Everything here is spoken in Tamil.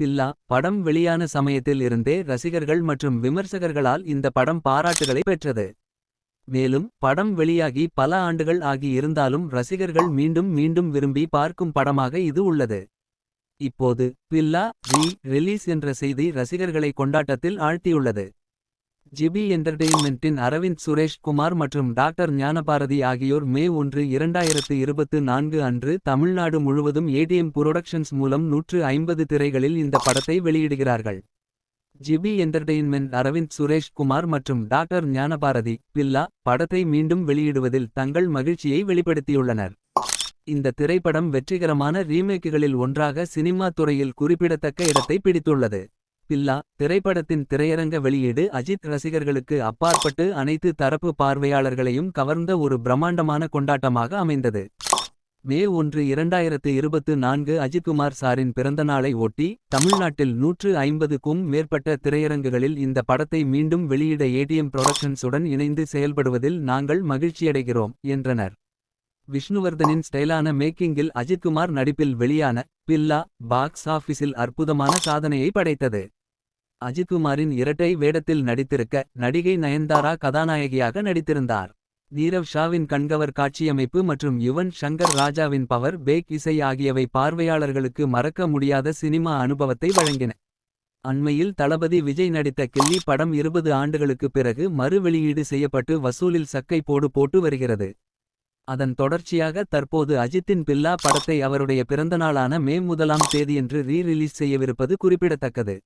பில்லா படம் வெளியான சமயத்தில் இருந்தே ரசிகர்கள் மற்றும் விமர்சகர்களால் இந்த படம் பாராட்டுகளை பெற்றது. மேலும் படம் வெளியாகி பல ஆண்டுகள் ஆகி இருந்தாலும் ரசிகர்கள் மீண்டும் மீண்டும் விரும்பி பார்க்கும் படமாக இது உள்ளது. இப்போது பில்லா ரீ ரிலீஸ் என்ற செய்தி ரசிகர்களை கொண்டாட்டத்தில் ஆழ்த்தியுள்ளது. ஜிபி என்டர்டெயின்மெண்ட்டின் அரவிந்த் சுரேஷ் குமார் மற்றும் டாக்டர் ஞானபாரதி ஆகியோர் மே ஒன்று இரண்டாயிரத்து இருபத்து நான்கு அன்று தமிழ்நாடு முழுவதும் ஏடிஎம் புரொடக்ஷன்ஸ் மூலம் நூற்று ஐம்பது திரைகளில் இந்த படத்தை வெளியிடுகிறார்கள். ஜிபி என்டர்டெயின்மெண்ட் அரவிந்த் சுரேஷ் குமார் மற்றும் டாக்டர் ஞானபாரதி பில்லா படத்தை மீண்டும் வெளியிடுவதில் தங்கள் மகிழ்ச்சியை வெளிப்படுத்தியுள்ளனர். இந்த திரைப்படம் வெற்றிகரமான ரீமேக்குகளில் ஒன்றாக சினிமா துறையில் குறிப்பிடத்தக்க இடத்தை பிடித்துள்ளது. பில்லா திரைப்படத்தின் திரையரங்க வெளியீடு அஜித் ரசிகர்களுக்கு அப்பாற்பட்டு அனைத்து தரப்பு பார்வையாளர்களையும் கவர்ந்த ஒரு பிரம்மாண்டமான கொண்டாட்டமாக அமைந்தது. மே ஒன்று இரண்டாயிரத்து இருபத்து நான்கு அஜித்குமார் சாரின் பிறந்தநாளை ஒட்டி தமிழ்நாட்டில் நூற்று ஐம்பதுக்கும் மேற்பட்ட திரையரங்குகளில் இந்த படத்தை மீண்டும் வெளியிட ஏடிஎம் புரொடக்ஷன்ஸுடன் இணைந்து செயல்படுவதில் நாங்கள் மகிழ்ச்சியடைகிறோம் என்றனர். விஷ்ணுவர்தனின் ஸ்டைலான மேக்கிங்கில் அஜித்குமார் நடிப்பில் வெளியான பில்லா பாக்ஸ் ஆஃபீஸில் அற்புதமான சாதனையை படைத்தது. அஜித்குமாரின் இரட்டை வேடத்தில் நடித்திருக்க நடிகை நயன்தாரா கதாநாயகியாக நடித்திருந்தார். நீரவ் ஷாவின் கண்கவர் காட்சியமைப்பு மற்றும் யுவன் ஷங்கர் ராஜாவின் பவர் பேக் இசை ஆகியவை பார்வையாளர்களுக்கு மறக்க முடியாத சினிமா அனுபவத்தை வழங்கின. அண்மையில் தளபதி விஜய் நடித்த கில்லி படம் இருபது ஆண்டுகளுக்கு பிறகு மறு வெளியீடு செய்யப்பட்டு வசூலில் சக்கை போடு போட்டு வருகிறது. அதன் தொடர்ச்சியாக தற்போது அஜித்தின் பில்லா படத்தை அவருடைய பிறந்தநாளான மே முதலாம் தேதியன்று ரீ ரிலீஸ் செய்யவிருப்பது குறிப்பிடத்தக்கது.